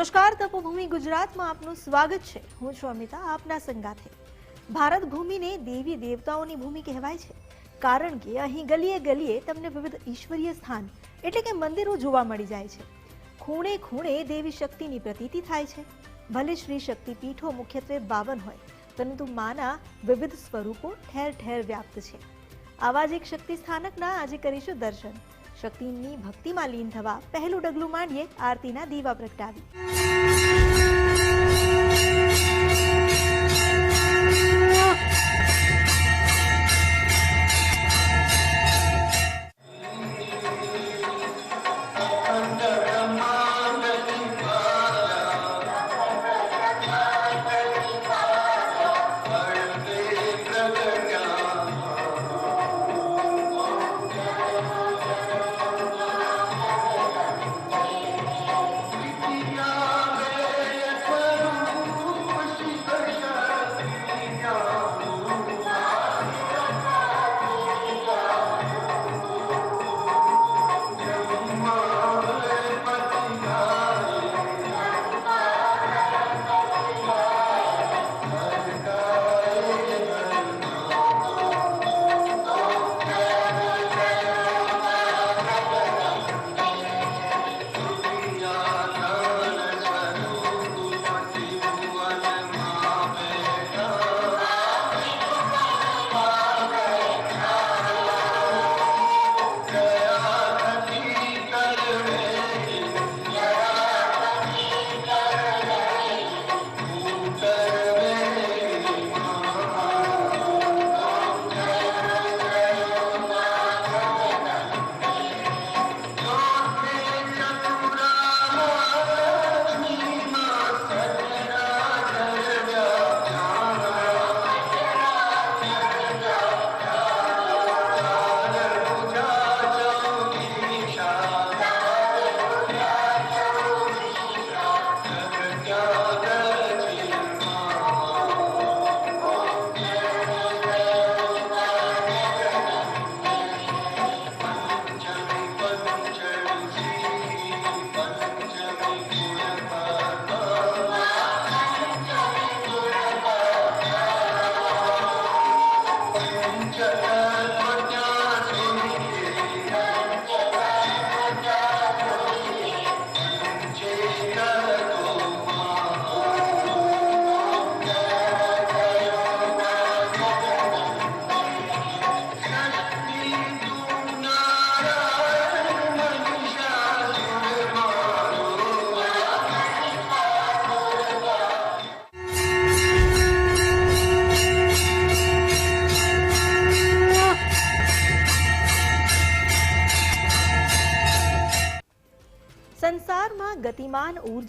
નમસ્કાર, તપોભૂમિ ગુજરાતમાં આપનું સ્વાગત છે. હું છું અમિતા, આપના સંગાથે. ભારત ભૂમિને દેવી દેવતાઓની ભૂમિ કહેવાય છે. કારણ કે અહીં ગલીએ ગલીએ તમને વિવિધ ઈશ્વરીય સ્થાન એટલે કે મંદિરો જોવા મળી જાય છે. ખૂણે ખૂણે દેવી શક્તિની પ્રતીતિ થાય છે. ભલે શ્રી શક્તિ પીઠો મુખ્યત્વે બાવન હોય, પરંતુ માના વિવિધ સ્વરૂપો ઠેર ઠેર વ્યાપ્ત છે. આવા જ એક શક્તિ સ્થાનકના આજે કરીશું દર્શન. શક્તિની ભક્તિમાં લીન થવા પહેલું ડગલું માંડીએ આરતીના દીવા પ્રગટાવી.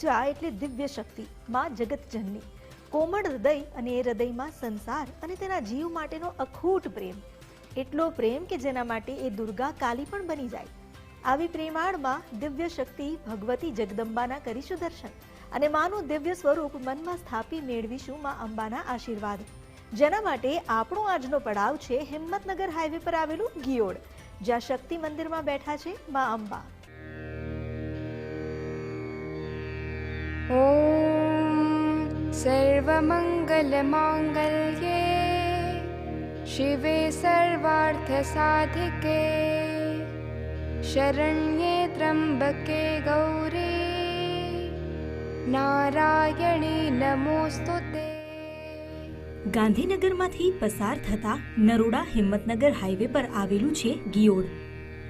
ઊર્જા એટલે દિવ્ય શક્તિ, માં જગતજનની કોમળ હૃદય અને એ હૃદયમાં સંસાર અને તેના જીવ માટેનો અખૂટ પ્રેમ. એટલો પ્રેમ કે જેના માટે એ દુર્ગા કાલી પણ બની જાય. આવી પ્રેમાળમાં દિવ્ય શક્તિ ભગવતી જગદંબાના કરીશું દર્શન અને માનું દિવ્ય સ્વરૂપ મનમાં સ્થાપી મેળવીશું માં અંબાના આશીર્વાદ. જેના માટે આપણો આજનો પડાવ છે હિંમતનગર હાઈવે પર આવેલું ગિયોડ જ્યાં શક્તિ મંદિરમાં બેઠા છે મા અંબા. सर्वमङ्गलमाङ्गल्ये शिवे सर्वार्थसाधिके शरण्ये त्र्यम्बके गौरी नारायणी नमोऽस्तु ते ગાંધીનગરમાંથી પસાર થતા નરોડા હિંમતનગર હાઈવે પર આવેલું છે ગિયોડ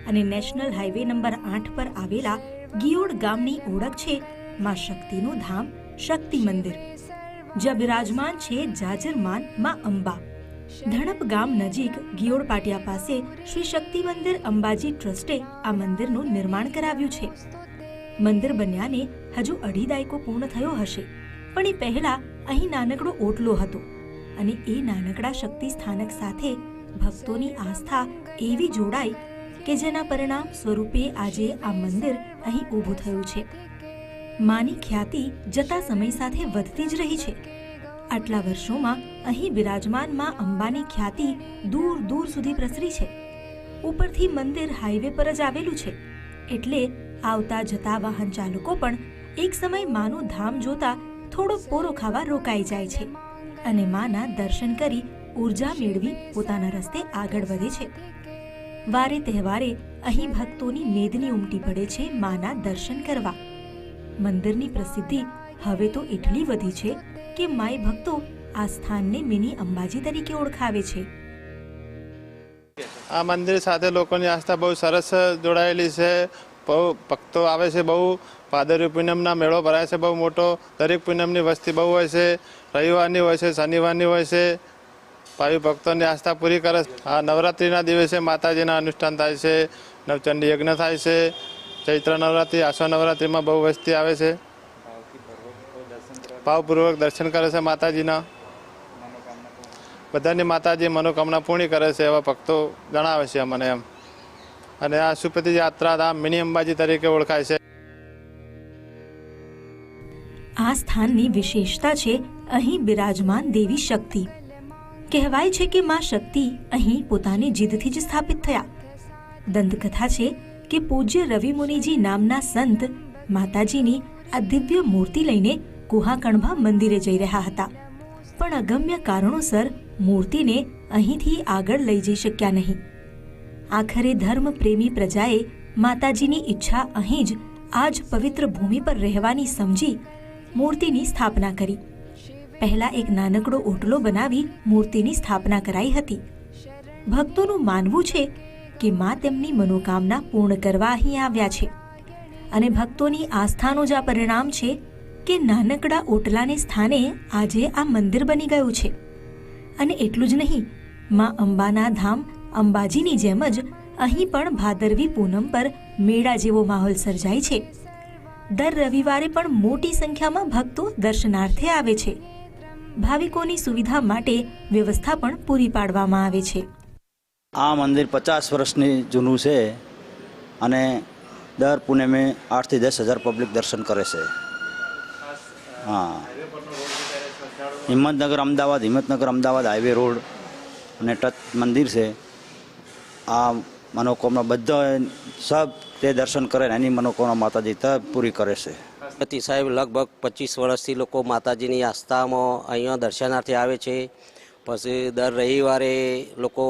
અને નેશનલ હાઈવે નંબર આઠ પર આવેલા ગિયોડ ગામની ઓળખ છે માં શક્તિનું ધામ શક્તિ મંદિર જ્યાં બિરાજમાન છે જાજરમાનમાં અંબા. ધણપ ગામ નજીક ગિયોડ પાટિયા પાસે શ્રી શક્તિ મંદિર અંબાજી ટ્રસ્ટે આ મંદિરનું નિર્માણ કરાવ્યું છે. મંદિર બન્યાને હજુ અઢી દાયકો પૂર્ણ થયો હશે, પણ એ પહેલા અહીં નાનકડો ઓટલો હતો અને એ નાનકડા શક્તિ સ્થાનક સાથે ભક્તોની આસ્થા એવી જોડાઈ કે જેના પરિણામ સ્વરૂપે આજે આ મંદિર અહીં ઊભું થયું છે. માની ખ્યાતિ જતા સમય સાથે વધતી જ રહી છે. આટલા વર્ષોમાં અહીં બિરાજમાનમાં અંબાની ખ્યાતિ દૂર દૂર સુધી પ્રસરી છે. ઉપરથી મંદિર હાઈવે પર જ આવેલું છે. એટલે આવતા જતા વાહન ચાલકો પણ એક સમય માનું ધામ જોતા થોડો પોરો ખાવા રોકાઈ જાય છે અને માના દર્શન કરી ઊર્જા મેળવી પોતાના રસ્તે આગળ વધે છે. વારે તહેવારે અહીં ભક્તોની મેદની ઉમટી પડે છે માના દર્શન કરવા. મંદિરની પ્રસિદ્ધિ હવે તો એટલી વધી છે કે માય ભક્તો આ સ્થાનને મિની અંબાજી તરીકે ઓળખાવે છે. આ મંદિર સાથે લોકોની આસ્થા બહુ સરસ જોડાયેલી છે. બહુ ભક્તો આવે છે બહુ. ભાદરવી પૂનમના મેળો ભરાય છે બહુ મોટો. દરેક પૂનમની વસ્તી બહુ હોય છે. રવિવારની હોય છે, શનિવારની હોય છે. ભાવિ ભક્તોની આસ્થા પૂરી કરે છે. આ નવરાત્રિના દિવસે માતાજીના અનુષ્ઠાન થાય છે. નવચંડી યજ્ઞ થાય છે. ચૈત્ર નવરાત્રિ આશા નવરાત્રિમાં બહુ વસ્તી આવે છે. ભાવપૂર્વક દર્શન કરે છે માતાજીના. બધાની માતાજી મનોકામના પૂર્ણ કરે છે, એવા ભક્તો જણાવે છે અમને એમ. અને આ સુપતિ યાત્રા ધામ મિની અંબાજી તરીકે ઓળખાય છે. આ સ્થાનની વિશેષતા છે અહીં બિરાજમાન દેવી શક્તિ. કહેવાય છે કે માં શક્તિ અહીં પોતાની જીદથી જ સ્થાપિત થયા. દંતકથા છે કે પૂજ્ય રવિ મુનિજી નામના સંત માતાજીની આ દિવ્ય મૂર્તિ લઈને કુહાકણભા મંદિરે જઈ રહ્યા હતા. પણ અગમ્ય કારણોસર મૂર્તિને અહીંથી આગળ લઈ જઈ શક્યા નહીં. આખરે ધર્મ પ્રેમી પ્રજાએ માતાજીની ઈચ્છા અહીં જ આ જ પવિત્ર ભૂમિ પર રહેવાની સમજી મૂર્તિની સ્થાપના કરી. પહેલા એક નાનકડો ઓટલો બનાવી મૂર્તિની સ્થાપના કરાઈ હતી. ભક્તોનું માનવું છે કે માં તેમની મનોકામના પૂર્ણ કરવા અહીં આવ્યા છે. અને ભક્તોની આસ્થાનું જ આ પરિણામ છે કે નાનકડા ઓટલાને સ્થાને આજે આ મંદિર બની ગયું છે. અને એટલું જ નહીં, માં અંબાના ધામ, અંબાજીની જેમ જ અહીં પણ ભાદરવી પૂનમ પર મેળા જેવો માહોલ સર્જાય છે. દર રવિવારે પણ મોટી સંખ્યામાં ભક્તો દર્શનાર્થે આવે છે. ભાવિકોની સુવિધા માટે વ્યવસ્થા પણ પૂરી પાડવામાં આવે છે. આ મંદિર પચાસ વર્ષની જૂનું છે અને દર પૂનમે આઠથી દસ હજાર પબ્લિક દર્શન કરે છે. હા. હિંમતનગર અમદાવાદ હિંમતનગર અમદાવાદ હાઈવે રોડ અને ટચ મંદિર છે. આ મનોકામના બધા સબ તે દર્શન કરે એની મનોકામના માતાજી તબ પૂરી કરે છે. પતિ સાહેબ લગભગ પચીસ વર્ષથી લોકો માતાજીની આસ્થામાં અહીંયા દર્શનાર્થે આવે છે. પછી દર રવિવારે લોકો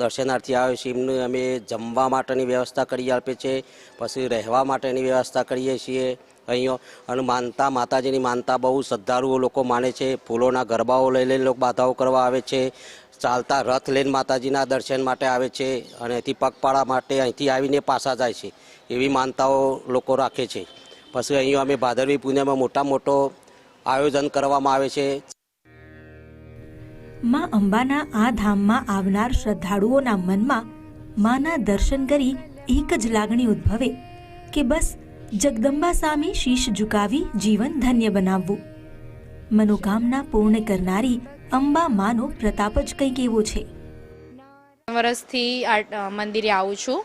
દર્શનાર્થી આવે છે, એમને અમે જમવા માટેની વ્યવસ્થા કરી આપીએ છીએ પછી રહેવા માટેની વ્યવસ્થા કરીએ છીએ અહીંયા. અને માનતા, માતાજીની માનતા બહુ શ્રદ્ધાળુઓ લોકો માને છે, ફૂલોના ગરબાઓ લઈ લઈને લોકો બાધાઓ કરવા આવે છે, ચાલતા રથ લઈને માતાજીના દર્શન માટે આવે છે, અને અહીંથી પગપાળા માટે અહીંથી આવીને પાછા જાય છે, એવી માનતાઓ લોકો રાખે છે. પછી અહીંયા અમે ભાદરવી પૂનમમાં મોટા મોટો આયોજન કરવામાં આવે છે. માં અંબાના આ ધામમાં આવનાર શ્રદ્ધાળુઓના મનમાં માના દર્શન કરી એક જ લાગણી ઉદ્ભવે કે બસ જગદંબા સામે શીશ ઝુકાવી જીવન ધન્ય બનાવવું. મનોકામના પૂર્ણ કરનારી અંબા માનો પ્રતાપ જ કંઈક એવો છે. વર્ષથી આ મંદિરે આવું છું.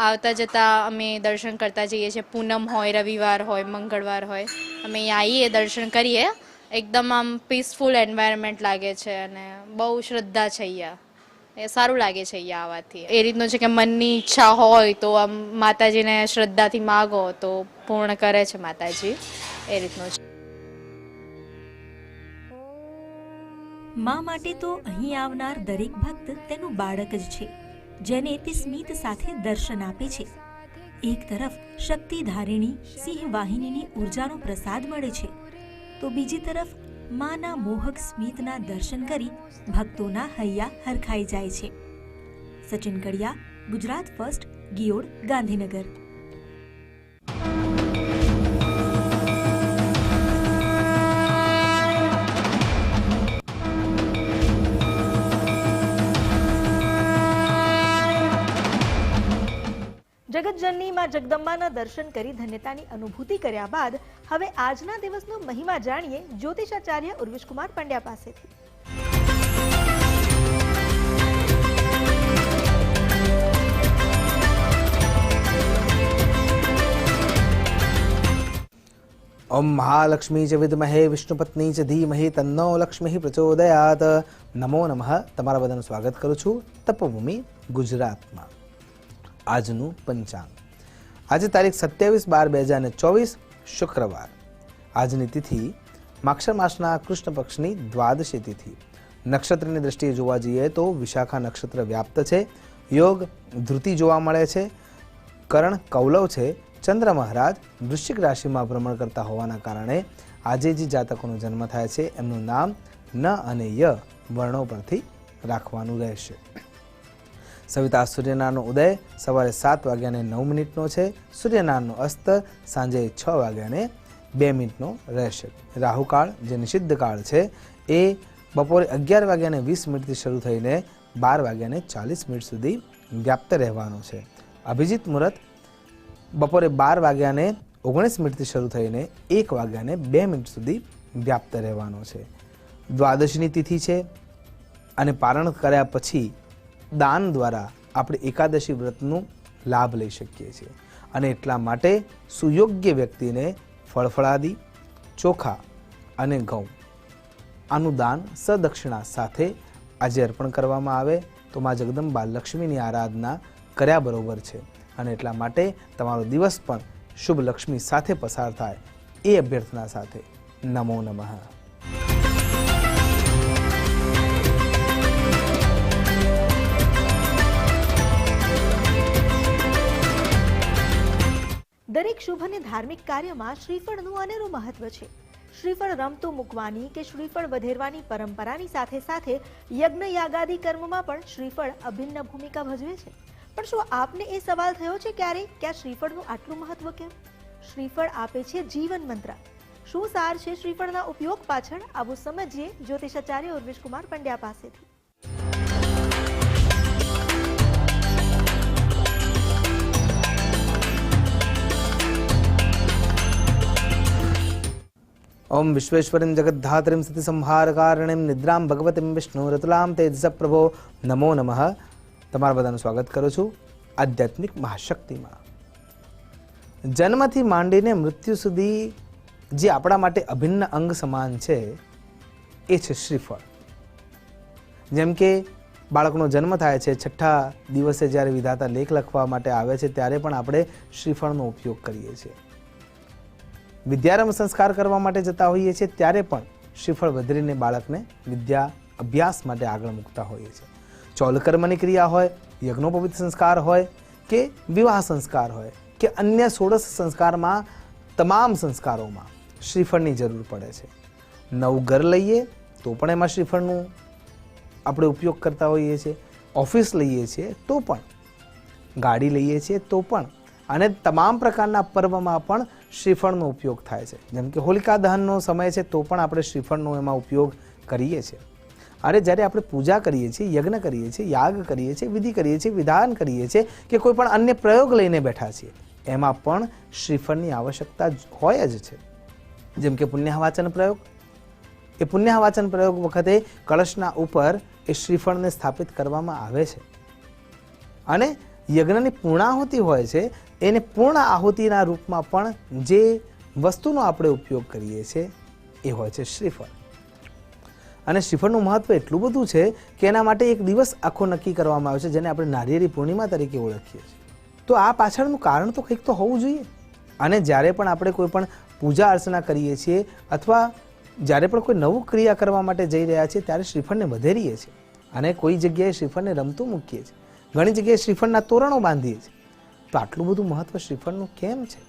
આવતા જતાં અમે દર્શન કરતા જઈએ છીએ. પૂનમ હોય, રવિવાર હોય, મંગળવાર હોય. અમે અહીંયા આવીએ, દર્શન કરીએ. એકદમ આમ પીસફુલ એન્વાયરમેન્ટ લાગે છે અને બહુ શ્રદ્ધા છે અહીંયા. એ સારું લાગે છે અહીંયા આવવાથી. એ રીતનું છે કે મનની ઈચ્છા હોય તો આમ માતાજીને શ્રદ્ધાથી માગો તો પૂર્ણ કરે છે માતાજી. એ રીતનું છે. મા માટે તો અહીં આવનાર દરેક ભક્ત તેનું બાળક જ છે, જેને તે સ્મિત સાથે દર્શન આપે છે. એક તરફ શક્તિ ધારિણી સિંહ વાહિનીની ઉર્જાનો પ્રસાદ મળે છે તો બીજી તરફ માના મોહક સ્મિતના દર્શન કરી ભક્તોના હૈયા હરખાઈ જાય છે. સચિન કડિયા, ગુજરાત ફર્સ્ટ, ગિયોડ, ગાંધીનગર. જગતજનની માં જગદંબાના દર્શન કરી ધન્યતાની અનુભૂતિ કર્યા બાદ હવે આજના દિવસનો મહિમા જાણીએ જ્યોતિષાચાર્ય ઉર્વિશકુમાર પંડ્યા પાસેથી. ઓમ મહાલક્ષ્મી ચ વિદ્મહે, વિષ્ણુપત્ની ચ ધીમહે, તન્નો લક્ષ્મી પ્રચોદયાત. નમો નમઃ. તમારા બધાનું સ્વાગત કરું છું. તપભૂમિ ગુજરાતમાં. આજનું પંચાંગ. આજે તારીખ સત્યાવીસ બાર બે હજાર ચોવીસ, શુક્રવાર. આજની તિથિ માક્ષર માસના કૃષ્ણ પક્ષની દ્વાદશી તિથિ. નક્ષત્રની દ્રષ્ટિએ જોવા જઈએ તો વિશાખા નક્ષત્ર વ્યાપ્ત છે. યોગ, ધૃતિ જોવા મળે છે. કરણ કૌલવ છે. ચંદ્ર મહારાજ વૃશ્ચિક રાશિમાં ભ્રમણ કરતા હોવાના કારણે આજે જે જાતકોનો જન્મ થાય છે, એમનું નામ ન અને ય વર્ણો પરથી રાખવાનું રહેશે. સવિતા સૂર્યનારાયણનો ઉદય સવારે સાત વાગ્યાને નવ મિનિટનો છે. સૂર્યનારાયણનો અસ્ત સાંજે છ વાગ્યાને બે મિનિટનો રહેશે. રાહુકાળ, જે નિષિદ્ધ કાળ છે, એ બપોરે અગિયાર વાગ્યાને વીસ મિનિટથી શરૂ થઈને બાર વાગ્યાને ચાલીસ મિનિટ સુધી વ્યાપ્ત રહેવાનો છે. અભિજીત મુહૂર્ત બપોરે બાર વાગ્યાને ઓગણીસ મિનિટથી શરૂ થઈને એક વાગ્યાને બે મિનિટ સુધી વ્યાપ્ત રહેવાનો છે. દ્વાદશની તિથિ છે અને પારણ કર્યા પછી દાન દ્વારા આપણે એકાદશી વ્રતનું લાભ લઈ શકીએ છીએ. અને એટલા માટે સુયોગ્ય વ્યક્તિને ફળફળાદી, ચોખા અને ઘઉં આનું દાન સદક્ષિણા સાથે આજે અર્પણ કરવામાં આવે. તો મા જગદંબા લક્ષ્મીની આરાધના કર્યા બરોબર છે. અને એટલા માટે તમારો દિવસ પણ શુભ લક્ષ્મી સાથે પસાર થાય. એ અભ્યર્થના સાથે નમો નમઃ. દરેક શુભ અને ધાર્મિક કાર્યમાં શ્રીફળનું અનેરું મહત્વ છે. શ્રીફળ રમતું મૂકવાની કે શ્રીફળ વધેરવાની પરંપરાની સાથે સાથે યજ્ઞ યાગાદી કર્મમાં પણ શ્રીફળ અભિન્ન ભૂમિકા ભજવે છે. પણ શું આપને એ સવાલ થયો છે ક્યારે કે આ શ્રીફળનું આટલું મહત્વ કેમ? શ્રીફળ આપે છે જીવન મંત્ર. શું સાર છે શ્રીફળના ઉપયોગ પાછળ? આવું સમજીએ જ્યોતિષાચાર્ય ઉર્વિશ કુમાર પંડ્યા પાસેથી. ઓમ વિશ્વેશ્વરીમ જગદ્ધાત્રીમ સ્થિતિ સંહારકારણીમ નિદ્રામ ભગવતીમ વિષ્ણુ રતુલામ તેજસ પ્રભો નમો નમઃ તમારા બધાનું સ્વાગત કરું છું આધ્યાત્મિક મહાશક્તિમાં। જન્મથી માંડીને મૃત્યુ સુધી જે આપણા માટે અભિન્ન અંગ સમાન છે, એ છે શ્રીફળ। જેમ કે બાળકનો જન્મ થાય છે, છઠ્ઠા દિવસે જ્યારે વિધાતા લેખ લખવા માટે આવે છે, ત્યારે પણ આપણે શ્રીફળનો ઉપયોગ કરીએ છીએ। વિદ્યારંભ સંસ્કાર કરવા માટે જતા હોઈએ છીએ, ત્યારે પણ શ્રીફળ વધરીને બાળકને વિદ્યા અભ્યાસ માટે આગળ મૂકતા હોઈએ છીએ. ચૌલકર્મની ક્રિયા હોય યજ્ઞોપવિત સંસ્કાર હોય કે વિવાહ સંસ્કાર હોય કે અન્ય સોળસ સંસ્કારમાં તમામ સંસ્કારોમાં શ્રીફળની જરૂર પડે છે. નવું ઘર લઈએ તો પણ એમાં શ્રીફળનું આપણે ઉપયોગ કરતા હોઈએ છીએ. ઓફિસ લઈએ છીએ તો પણ. ગાડી લઈએ છીએ તો પણ. અને તમામ પ્રકારના પર્વમાં પણ શ્રીફળનો ઉપયોગ થાય છે. જેમ કે હોલિકા દહનનો સમય છે તો પણ આપણે શ્રીફળનો એમાં ઉપયોગ કરીએ છીએ. અરે જ્યારે આપણે પૂજા કરીએ છીએ, યજ્ઞ કરીએ છીએ, યાગ કરીએ છીએ, વિધિ કરીએ છીએ, વિધાન કરીએ છીએ કે કોઈ પણ અન્ય પ્રયોગ લઈને બેઠા છીએ, એમાં પણ શ્રીફળની આવશ્યકતા હોય જ છે. જેમ કે પુણ્યવાચન પ્રયોગ. એ પુણ્યવાચન પ્રયોગ વખતે કળશના ઉપર એ શ્રીફળને સ્થાપિત કરવામાં આવે છે. અને યજ્ઞની પૂર્ણાહુતિ હોય છે એને પૂર્ણ આહુતિના રૂપમાં પણ જે વસ્તુનો આપણે ઉપયોગ કરીએ છીએ, એ હોય છે શ્રીફળ. અને શ્રીફળનું મહત્વ એટલું બધું છે કે એના માટે એક દિવસ આખો નક્કી કરવામાં આવે છે, જેને આપણે નારિયેરી પૂર્ણિમા તરીકે ઓળખીએ છીએ. તો આ પાછળનું કારણ તો કંઈક તો હોવું જોઈએ. અને જ્યારે પણ આપણે કોઈ પણ પૂજા અર્ચના કરીએ છીએ અથવા જ્યારે પણ કોઈ નવું ક્રિયા કરવા માટે જઈ રહ્યા છીએ, ત્યારે શ્રીફળને વધેરીએ છીએ. અને કોઈ જગ્યાએ શ્રીફળને રમતું મૂકીએ છીએ. ઘણી જગ્યાએ શ્રીફળના તોરણો બાંધીએ છીએ. તો આટલું બધું મહત્વ શ્રીફળનું કેમ છે?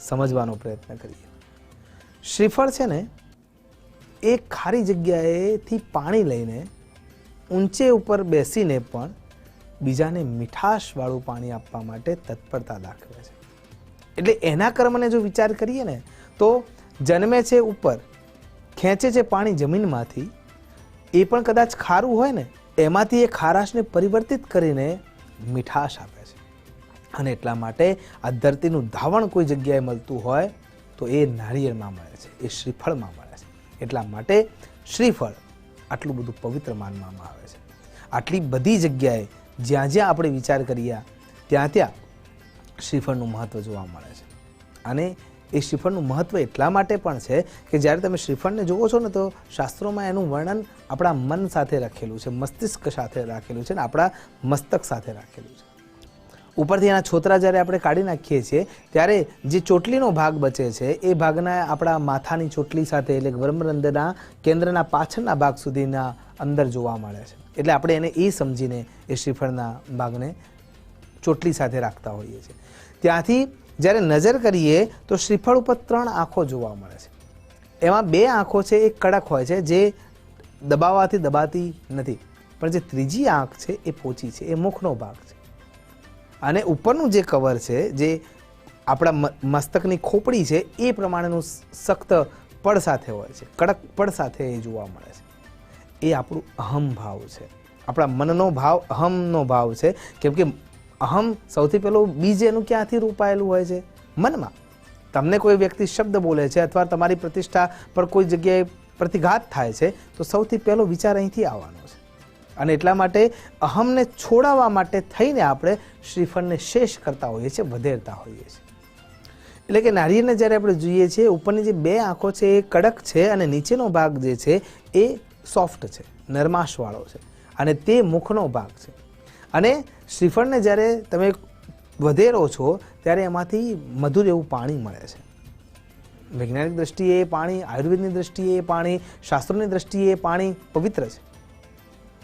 સમજવાનો પ્રયત્ન કરીએ. શ્રીફળ છે ને, એ ખારી જગ્યાએથી પાણી લઈને ઊંચે ઉપર બેસીને પણ બીજાને મીઠાશવાળું પાણી આપવા માટે તત્પરતા દાખવે છે. એટલે એના કર્મને જો વિચાર કરીએ ને, તો જન્મે છે ઉપર, ખેંચે છે પાણી જમીનમાંથી, એ પણ કદાચ ખારું હોય ને, એમાંથી એ ખારાશને પરિવર્તિત કરીને મીઠાશ આપે. અને એટલા માટે આ ધરતીનું ધાવણ કોઈ જગ્યાએ મળતું હોય તો એ નારિયેળમાં મળે છે, એ શ્રીફળમાં મળે છે. એટલા માટે શ્રીફળ આટલું બધું પવિત્ર માનવામાં આવે છે. આટલી બધી જગ્યાએ જ્યાં જ્યાં આપણે વિચાર કરીએ ત્યાં ત્યાં શ્રીફળનું મહત્ત્વ જોવા મળે છે. અને એ શ્રીફળનું મહત્ત્વ એટલા માટે પણ છે કે જ્યારે તમે શ્રીફળને જુઓ છો ને તો શાસ્ત્રોમાં એનું વર્ણન આપણા મન સાથે રાખેલું છે, મસ્તિષ્ક સાથે રાખેલું છે ને આપણા મસ્તક સાથે રાખેલું છે. ઉપરથી એના છોતરા જ્યારે આપણે કાઢી નાખીએ છીએ, ત્યારે જે ચોટલીનો ભાગ બચે છે, એ ભાગના આપણા માથાની ચોટલી સાથે એટલે કે કેન્દ્રના પાછળના ભાગ સુધીના અંદર જોવા મળે છે. એટલે આપણે એને એ સમજીને એ શ્રીફળના ભાગને ચોટલી સાથે રાખતા હોઈએ છીએ. ત્યાંથી જ્યારે નજર કરીએ, તો શ્રીફળ ઉપર ત્રણ આંખો જોવા મળે છે. એમાં બે આંખો છે એ કડક હોય છે, જે દબાવવાથી દબાતી નથી. પણ જે ત્રીજી આંખ છે, એ પોચી છે, એ મુખનો ભાગ છે. અને ઉપરનું જે કવર છે, જે આપણા મસ્તકની ખોપડી છે, એ પ્રમાણેનું સખ્ત પડ સાથે હોય છે, કડક પડ સાથે એ જોવા મળે છે. એ આપણું અહમ ભાવ છે. આપણા મનનો ભાવ, અહમનો ભાવ છે. કેમ કે અહમ સૌથી પહેલું બીજ એનું ક્યાંથી રૂપાયેલું હોય છે? મનમાં. તમને કોઈ વ્યક્તિ શબ્દ બોલે છે અથવા તમારી પ્રતિષ્ઠા પર કોઈ જગ્યાએ પ્રતિઘાત થાય છે, તો સૌથી પહેલો વિચાર અહીંથી આવવાનો છે. અને એટલા માટે અહમને છોડાવવા માટે થઈને આપણે શ્રીફળને શેષ કરતા હોઈએ છીએ, વધેરતા હોઈએ છીએ. એટલે કે નારિયેળને જ્યારે આપણે જોઈએ છીએ, ઉપરની જે બે આંખો છે એ કડક છે અને નીચેનો ભાગ જે છે એ સોફ્ટ છે, નરમાશવાળો છે અને તે મુખનો ભાગ છે. અને શ્રીફળને જ્યારે તમે વધેરો છો, ત્યારે એમાંથી મધુર એવું પાણી મળે છે. વૈજ્ઞાનિક દ્રષ્ટિએ એ પાણી, આયુર્વેદની દ્રષ્ટિએ એ પાણી, શાસ્ત્રોની દ્રષ્ટિએ એ પાણી પવિત્ર છે.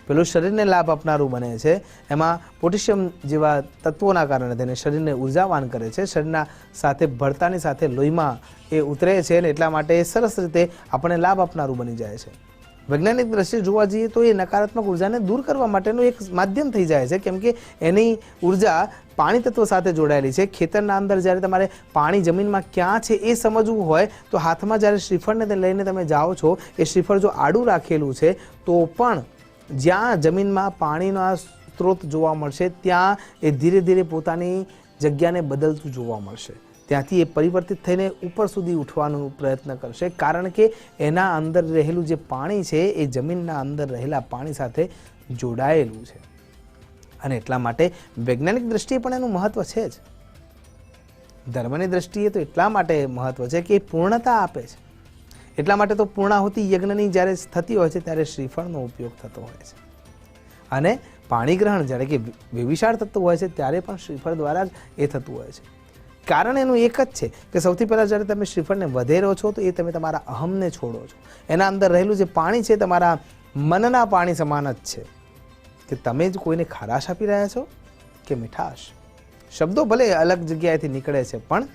પેલું શરીરને લાભ આપનારું બને છે. એમાં પોટેશિયમ જેવા તત્વોના કારણે તેને શરીરને ઉર્જાવાન કરે છે. શરીરના સાથે ભળતાની સાથે લોહીમાં એ ઉતરે છે અને એટલા માટે એ સરસ રીતે આપણને લાભ આપનારું બની જાય છે. વૈજ્ઞાનિક દ્રષ્ટિએ જોવા જઈએ તો એ નકારાત્મક ઉર્જાને દૂર કરવા માટેનું એક માધ્યમ થઈ જાય છે. કેમ કે એની ઊર્જા પાણી તત્વ સાથે જોડાયેલી છે. ખેતરના અંદર જ્યારે તમારે પાણી જમીનમાં ક્યાં છે એ સમજવું હોય, તો હાથમાં જ્યારે શ્રીફળને લઈને તમે જાઓ છો, એ શ્રીફળ જો આડું રાખેલું છે, તો પણ જ્યાં જમીનમાં પાણીનો સ્ત્રોત જોવા મળશે, ત્યાં એ ધીરે ધીરે પોતાની જગ્યાને બદલતું જોવા મળશે. ત્યાંથી એ પરિવર્તિત થઈને ઉપર સુધી ઉઠવાનો પ્રયત્ન કરશે, કારણ કે એના અંદર રહેલું જે પાણી છે, એ જમીનના અંદર રહેલા પાણી સાથે જોડાયેલું છે. અને એટલા માટે વૈજ્ઞાનિક દ્રષ્ટિએ પણ એનું મહત્વ છે જ. ધર્મની દ્રષ્ટિએ તો એટલા માટે મહત્વ છે કે એ પૂર્ણતા આપે છે. એટલા માટે તો પૂર્ણાહુતિ યજ્ઞની જ્યારે થતી હોય છે, ત્યારે શ્રીફળનો ઉપયોગ થતો હોય છે. અને પાણીગ્રહણ જ્યારે કે વિવિશાળ થતું હોય છે, ત્યારે પણ શ્રીફળ દ્વારા જ એ થતું હોય છે. કારણ એનું એક જ છે કે સૌથી પહેલાં જ્યારે તમે શ્રીફળને વધેરો છો, તો એ તમે તમારા અહમને છોડો છો. એના અંદર રહેલું જે પાણી છે તમારા મનના પાણી સમાન જ છે. કે તમે જ કોઈને ખારાશ આપી રહ્યા છો કે મીઠાશ? શબ્દો ભલે અલગ જગ્યાએથી નીકળે છે, પણ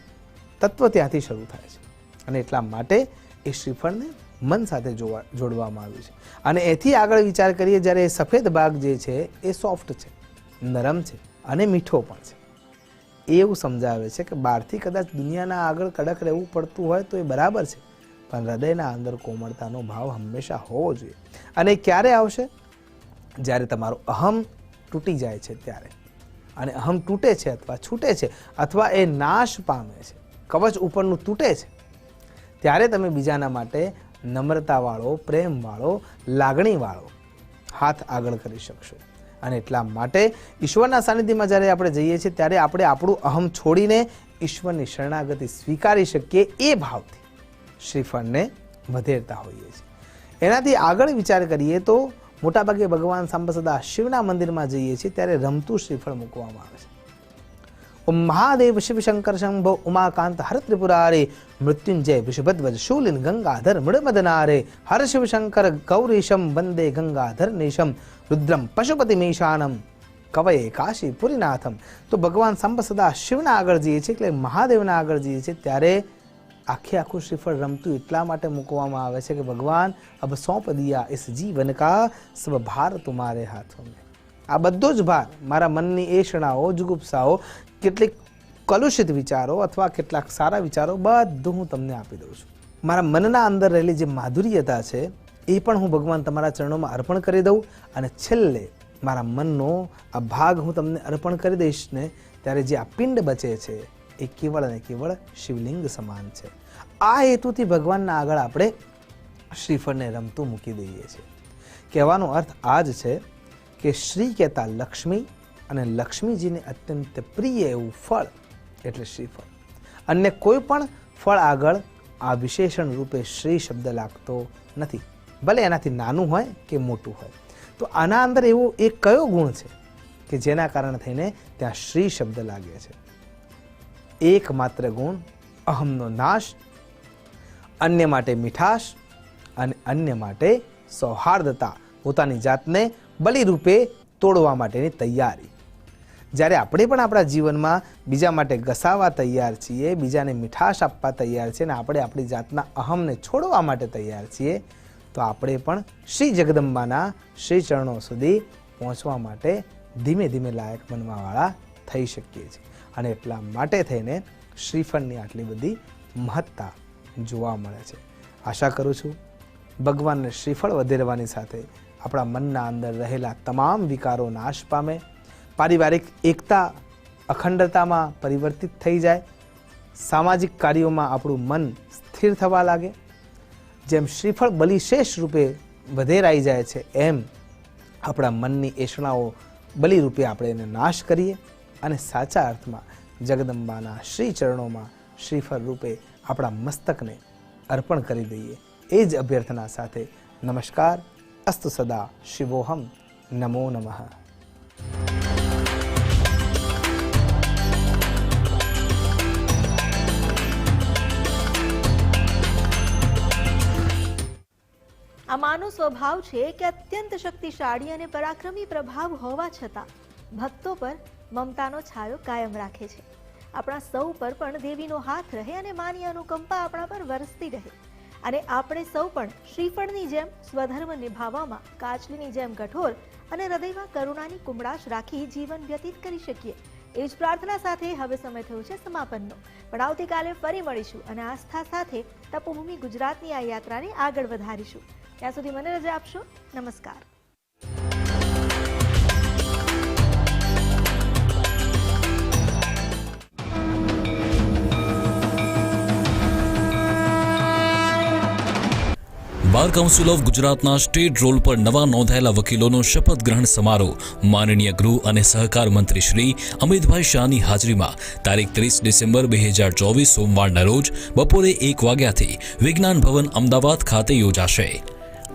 તત્વ ત્યાંથી શરૂ થાય છે. અને એટલા માટે એ શ્રીફળને મન સાથે જોવા જોડવામાં આવ્યું છે. અને એથી આગળ વિચાર કરીએ, જ્યારે એ સફેદ ભાગ જે છે, એ સોફ્ટ છે, નરમ છે અને મીઠો પણ છે. એવું સમજાવે છે કે બહારથી કદાચ દુનિયાના આગળ કડક રહેવું પડતું હોય તો એ બરાબર છે, પણ હૃદયના અંદર કોમળતાનો ભાવ હંમેશા હોવો જોઈએ. અને ક્યારે આવશે? જ્યારે તમારો અહમ તૂટી જાય છે ત્યારે. અને અહમ તૂટે છે અથવા છૂટે છે અથવા એ નાશ પામે છે. કવચ ઉપરનું તૂટે છે. ત્યારે તમે બીજાના માટે નમ્રતાવાળો, પ્રેમવાળો, લાગણીવાળો હાથ આગળ કરી શકશો. અને એટલા માટે ઈશ્વરના સાનિધ્યમાં જ્યારે આપણે જઈએ છીએ, ત્યારે આપણે આપણું અહમ છોડીને ઈશ્વરની શરણાગતિ સ્વીકારી શકીએ એ ભાવથી શ્રીફળને વધેરતા હોઈએ છીએ. એનાથી આગળ વિચાર કરીએ તો મોટાભાગે ભગવાન સાંબસદા શિવના મંદિરમાં જઈએ છીએ, ત્યારે રમતું શ્રીફળ મૂકવામાં આવે છે. ઓમ મહાદેવ શિવ શંકર શંભો ઉમાકાંત હર ત્રિપુરારે મૃત્યુંજય વિષભદ્વજ શૂલિન ગંગાધર મૃડમદનારે હર શિવ શંકર ગૌરીશમ વંદે ગંગાધર નિશમ રુદ્રમ પશુપતિ મેશાનમ કવયે કાશી પુરીનાથમ તો ભગવાન સંબ સદા શિવના આગળ જઈએ છીએ એટલે મહાદેવના આગળ જઈએ છીએ ત્યારે આખે આખું શ્રીફળ રમતું એટલા માટે મૂકવામાં આવે છે કે ભગવાન અબ સોંપ દિયા ઇસ જીવન કા સબ ભાર તુમારે હાથો મેં આ બધો જ ભાર મારા મનની એ ક્ષણાઓ જુગુપ્સાઓ કેટલીક કલુષિત વિચારો અથવા કેટલાક સારા વિચારો બધું હું તમને આપી દઉં છું. મારા મનના અંદર રહેલી જે માધુર્યતા છે, એ પણ હું ભગવાન તમારા ચરણોમાં અર્પણ કરી દઉં અને છેલ્લે મારા મનનો આ ભાગ હું તમને અર્પણ કરી દઈશ ને ત્યારે જે આ પિંડ બચે છે, એ કેવળ અને કેવળ શિવલિંગ સમાન છે. આ હેતુથી ભગવાનના આગળ આપણે શ્રીફળને રમતું મૂકી દઈએ છીએ. કહેવાનો અર્થ આ જ છે કે શ્રી કહેતા લક્ષ્મી અને લક્ષ્મીજીને અત્યંત પ્રિય એવું ફળ, એટલે શ્રીફળ. અન્ય કોઈ પણ ફળ આગળ આ વિશેષણ રૂપે શ્રી શબ્દ લાગતો નથી. ભલે એનાથી નાનું હોય કે મોટું હોય. તો આના અંદર એવો એક કયો ગુણ છે કે જેના કારણે થઈને ત્યાં શ્રી શબ્દ લાગે છે? એકમાત્ર ગુણ, અહમનો નાશ, અન્ય માટે મીઠાશ અને અન્ય માટે સૌહાર્દતા. પોતાની જાતને બલિરૂપે તોડવા માટેની તૈયારી. જ્યારે આપણે પણ આપણા જીવનમાં બીજા માટે ઘસાવા તૈયાર છીએ, બીજાને મીઠાશ આપવા તૈયાર છીએ અને આપણે આપણી જાતના અહમને છોડવા માટે તૈયાર છીએ, તો આપણે પણ શ્રી જગદંબાના શ્રી ચરણો સુધી પહોંચવા માટે ધીમે ધીમે લાયક બનવાવાળા થઈ શકીએ છીએ. અને એટલા માટે થઈને શ્રીફળની આટલી બધી મહત્તા જોવા મળે છે. આશા કરું છું, ભગવાનને શ્રીફળ વધેરવાની સાથે આપણા મનના અંદર રહેલા તમામ વિકારો નાશ પામે પારિવારિક એકતા અખંડતામાં પરિવર્તિત થઈ જાય. સામાજિક કાર્યોમાં આપણું મન સ્થિર થવા લાગે. જેમ શ્રીફળ બલિશેષ રૂપે વધેરાઈ જાય છે, એમ આપણા મનની એષણાઓ બલિ રૂપે આપણે એને નાશ કરીએ અને સાચા અર્થમાં જગદંબાના શ્રી ચરણોમાં શ્રીફળ રૂપે આપણા મસ્તકને અર્પણ કરી દઈએ. એ જ અભ્યર્થના સાથે નમસ્કાર. અસ્તુ સદા શિવોહમ. નમો નમઃ. માનો સ્વભાવ છે કે અત્યંત શક્તિશાળી અને પરાક્રમી પ્રભાવ હોવા છતાં, ભક્તો પર મમતાનો છાયો કાયમ રાખે છે. આપણા સૌ પર પણ દેવીનો હાથ રહે અને માની અનુકંપા આપણા પર વરસતી રહે. અને આપણે સૌ પણ શ્રીફળની જેમ સ્વધર્મ નિભાવવામાં, કાચલીની જેમ કઠોર અને હૃદયમાં કરુણાની કુમળાશ રાખી જીવન વ્યતીત કરી શકીએ. એ જ પ્રાર્થના સાથે હવે સમય થયો છે સમાપનનો. પણ આવતીકાલે ફરી મળીશું અને આસ્થા સાથે તપોભૂમિ ગુજરાતની આ યાત્રાને આગળ વધારીશું. ત્યાં સુધી મને રજા આપશો. નમસ્કાર. બાર કાઉન્સિલ ઓફ ગુજરાતના સ્ટેટ રોલ પર નવા નોંધાયેલા વકીલોનો શપથ ગ્રહણ સમારોહ માનનીય ગૃહ અને સહકાર મંત્રી શ્રી અમિતભાઈ શાહની હાજરીમાં તારીખ ત્રીસ ડિસેમ્બર બે હજાર ચોવીસ સોમવારના રોજ બપોરે એક વાગ્યાથી વિજ્ઞાન ભવન અમદાવાદ ખાતે યોજાશે.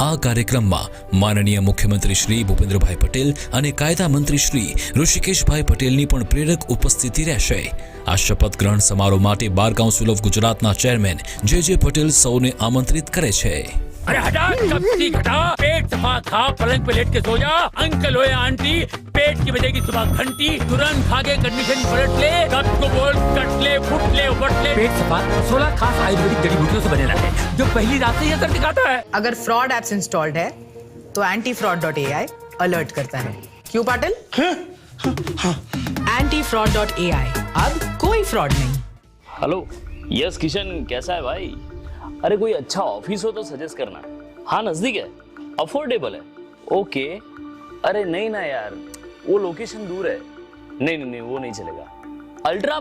આ કાર્યક્રમમાં માનનીય મુખ્યમંત્રી શ્રી ભૂપેન્દ્રભાઈ પટેલ અને કાયદા મંત્રી શ્રી ઋષિકેશભાઈ પટેલની પણ પ્રેરક ઉપસ્થિતિ રહેશે. આ શપથ ગ્રહણ સમારોહ માટે બાર કાઉન્સિલ ઓફ ગુજરાતના ચેરમેન જે જે પટેલ સૌને આમંત્રિત કરે છે. અરે હટા શક્તિ ઘટા पेट सफ़ा खा पलंग पे लेट के सो जा। अंकल हो या आंटी पेट की बजेगी सुबह घंटी तुरंत खा के कंडीशन पलट ले कब को बोल कट ले फुट ले उबट ले। पेट सफ़ा सोलह खास आयुर्वेदिक जड़ी बूटियों से बनेला है जो पहली रात से ही असर दिखाता है। अगर फ्रॉड एप्स इंस्टॉल्ड है तो anti fraud dot A I alert करता है। क्यों Patil? Anti fraud dot A I अब कोई फ्रॉड नहीं। हेलो यस किशन कैसा है भाई? अरे कोई अच्छा ऑफ़िस हो तो सजेस्ट करना। हाँ नज़दीक है। अफोर्डेबल है ओके अरे नहीं ना यार वो लोकेशन दूर है नहीं नहीं नहीं वो नहीं चलेगा अल्ट्रा